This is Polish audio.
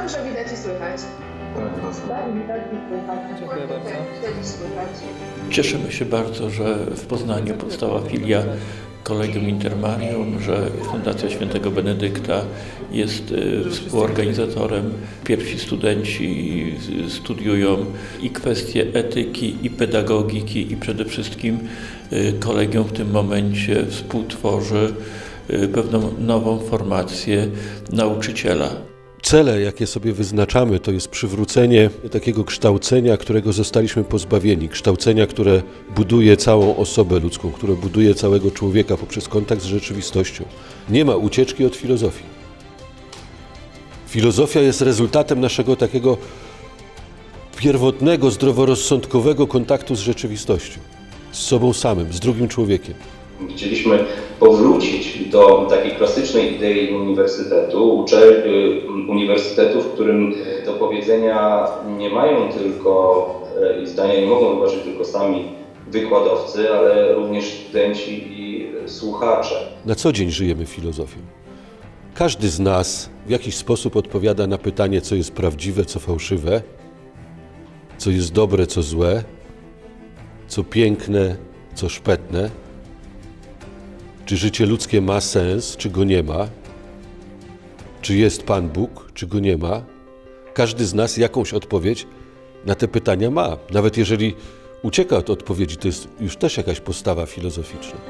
Dobrze widać i słychać. Tak, widać i słychać. Dziękuję bardzo. Widać i słychać. Cieszymy się bardzo, że w Poznaniu powstała filia Kolegium Intermarium, że Fundacja Świętego Benedykta jest y, współorganizatorem. Pierwsi studenci y, studiują i kwestie etyki, i pedagogiki, i przede wszystkim y, kolegium w tym momencie współtworzy pewną nową formację nauczyciela. Cele, jakie sobie wyznaczamy, to jest przywrócenie takiego kształcenia, którego zostaliśmy pozbawieni. Kształcenia, które buduje całą osobę ludzką, które buduje całego człowieka poprzez kontakt z rzeczywistością. Nie ma ucieczki od filozofii. Filozofia jest rezultatem naszego takiego pierwotnego, zdroworozsądkowego kontaktu z rzeczywistością, z sobą samym, z drugim człowiekiem. Chcieliśmy powrócić do takiej klasycznej idei uniwersytetu, y, uniwersytetu, w którym do powiedzenia nie mają tylko y, i zdania nie mogą wyważyć tylko sami wykładowcy, ale również studenci i słuchacze. Na co dzień żyjemy filozofią. Każdy z nas w jakiś sposób odpowiada na pytanie, co jest prawdziwe, co fałszywe, co jest dobre, co złe, co piękne, co szpetne. Czy życie ludzkie ma sens, czy go nie ma? Czy jest Pan Bóg, czy go nie ma? Każdy z nas jakąś odpowiedź na te pytania ma. Nawet jeżeli ucieka od odpowiedzi, to jest już też jakaś postawa filozoficzna.